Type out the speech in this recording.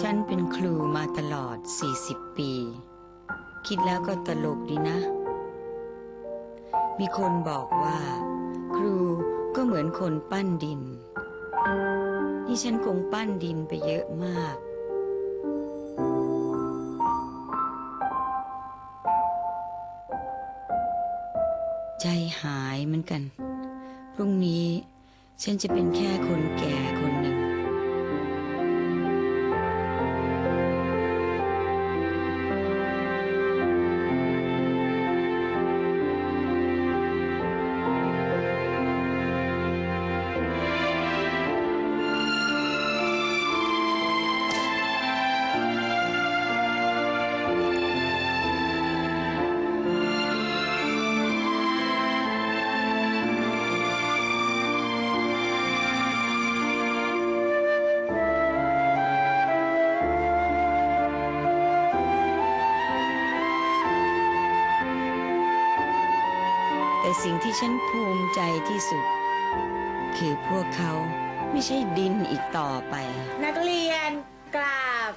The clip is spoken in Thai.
ฉันเป็นครูมาตลอด 40 ปี คิดแล้วก็ตลกดีนะ มีคนบอกว่า ครูก็เหมือนคนปั้นดิน นี่ฉันคงปั้นดินไปเยอะมาก ใจหายเหมือนกัน พรุ่งนี้ฉันจะเป็นแค่คนแก่ แต่สิ่งที่ฉันภูมิใจที่สุด คือพวกเขาไม่ใช่ดินอีกต่อไป นักเรียนกราบ